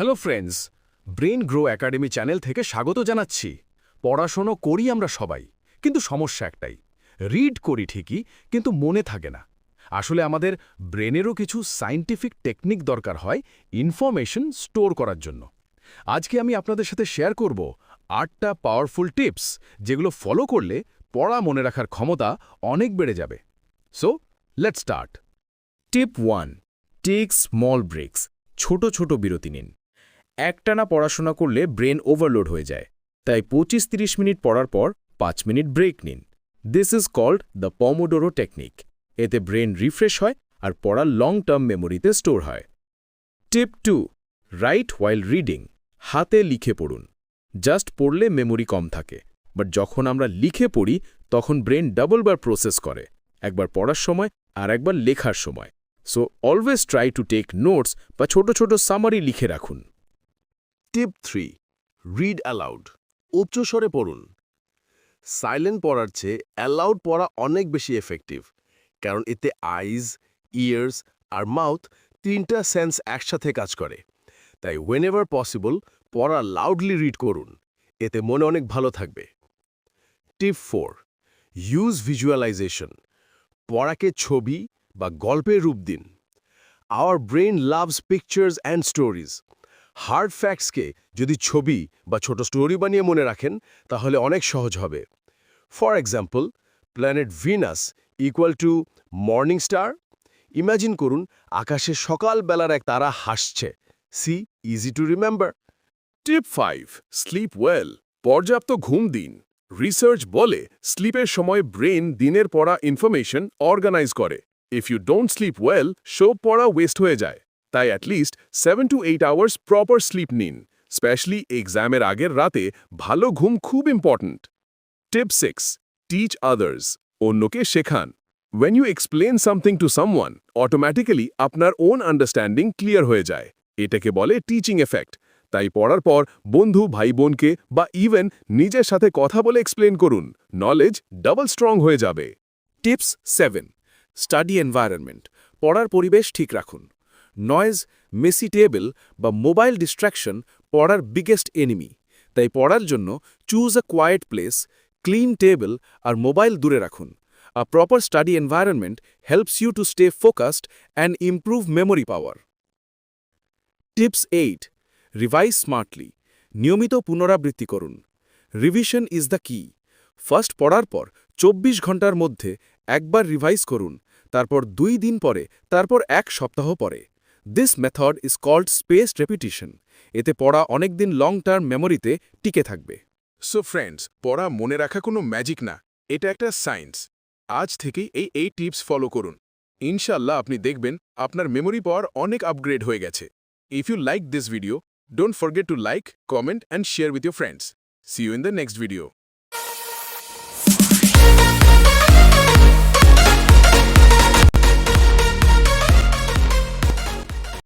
Hello friends, brain grow academy channel থেকে স্বাগত জানাচ্ছি। পড়াশোনা করি আমরা সবাই, কিন্তু সমস্যা একটাই, রিড করি ঠিকই, কিন্তু মনে থাকে না। আসলে আমাদের ব্রেনেরও কিছু সায়েন্টিফিক টেকনিক দরকার হয় ইনফরমেশন স্টোর করার জন্য। আজকে আমি আপনাদের সাথে শেয়ার করব আটটা পাওয়ারফুল টিপস, যেগুলো ফলো করলে পড়া মনে রাখার ক্ষমতা অনেক বেড়ে যাবে। So let start. Tip one, take small breaks, ছোট ছোট বিরতি নিন। একটানা পড়াশোনা করলে ব্রেন ওভারলোড হয়ে যায়। তাই পঁচিশ তিরিশ মিনিট পড়ার পর পাঁচ মিনিট ব্রেক নিন। This is called the Pomodoro technique এতে ব্রেন রিফ্রেশ হয় আর পড়ার লং টার্ম মেমোরিতে স্টোর হয়। Tip two write while reading হাতে লিখে পড়ুন। জাস্ট পড়লে মেমোরি কম থাকে। বাট যখন আমরা লিখে পড়ি, তখন ব্রেন ডাবল বার প্রসেস করে। একবার পড়ার সময় আর একবার লেখার সময়। So always try to take notes বা ছোট ছোট সামারি লিখে রাখুন। টিপ থ্রি রিড অ্যালাউড উচ্চস্বরে পড়ুন। সাইলেন্ট পড়ার চেয়ে অ্যালাউড পড়া অনেক বেশি এফেক্টিভ কারণ এতে আইজ ইয়ার্স আর মাউথ তিনটা সেন্স একসাথে কাজ করে। তাই ওয়েন এভার পসিবল পড়া লাউডলি রিড করুন। এতে মনে অনেক ভালো থাকবে। টিপ ফোর ইউজ ভিজুয়ালাইজেশন পড়াকে ছবি বা গল্পের রূপ দিন। Our brain loves pictures and stories hard ফ্যাক্টসকে যদি ছবি বা ছোট স্টোরি বানিয়ে মনে রাখেন, তাহলে অনেক সহজ হবে। For example planet Venus equal to morning star imagine করুন, আকাশে সকালবেলার এক তারা হাসছে। See easy to remember tip five sleep well পর্যাপ্ত ঘুম দিন। রিসার্চ বলে স্লিপের সময় ব্রেন দিনের পড়া ইনফরমেশন অর্গানাইজ করে। If you don't sleep well so পড়া ওয়েস্ট হয়ে যায়। তাই at least seven to eight hours proper sleep নিন স্পেশালি এক্সামের আগের রাতে ভালো ঘুম খুব important tip six teach others অন্যকে শেখান। When you explain something to someone automatically আপনার ওন আন্ডারস্ট্যান্ডিং ক্লিয়ার হয়ে যায়। এটাকে বলে টিচিং এফেক্ট তাই পড়ার পর বন্ধু ভাই বোনকে বা ইভেন নিজের সাথে কথা বলে এক্সপ্লেন করুন। নলেজ ডাবল স্ট্রং হয়ে যাবে। টিপস সেভেন স্টাডি এনভায়রনমেন্ট পড়ার পরিবেশ ঠিক রাখুন। নয়েজ মেসি টেবিল বা মোবাইল ডিস্ট্র্যাকশন পড়ার বিগেস্ট এনিমি তাই পড়ার জন্য choose a quiet place clean table R mobile দূরে রাখুন। A proper study environment helps you to stay focused and improve memory power tips eight revise smartly নিয়মিত পুনরাবৃত্তি করুন। Revision is the key first পড়ার পর চব্বিশ ঘণ্টার মধ্যে একবার রিভাইজ করুন। তারপর দুই দিন পরে, তারপর এক সপ্তাহ পরে। This method is called space repetition এতে পড়া অনেকদিন লং টার্ম মেমোরিতে টিকে থাকবে। সো ফ্রেন্ডস পড়া মনে রাখা কোনো ম্যাজিক না। এটা একটা সায়েন্স আজ থেকেই এই এই টিপস ফলো করুন। ইনশাল্লাহ আপনি দেখবেন আপনার মেমোরি পাওয়ার অনেক আপগ্রেড হয়ে গেছে। If you like this video don't forget to like comment and share with your friends see you in the next video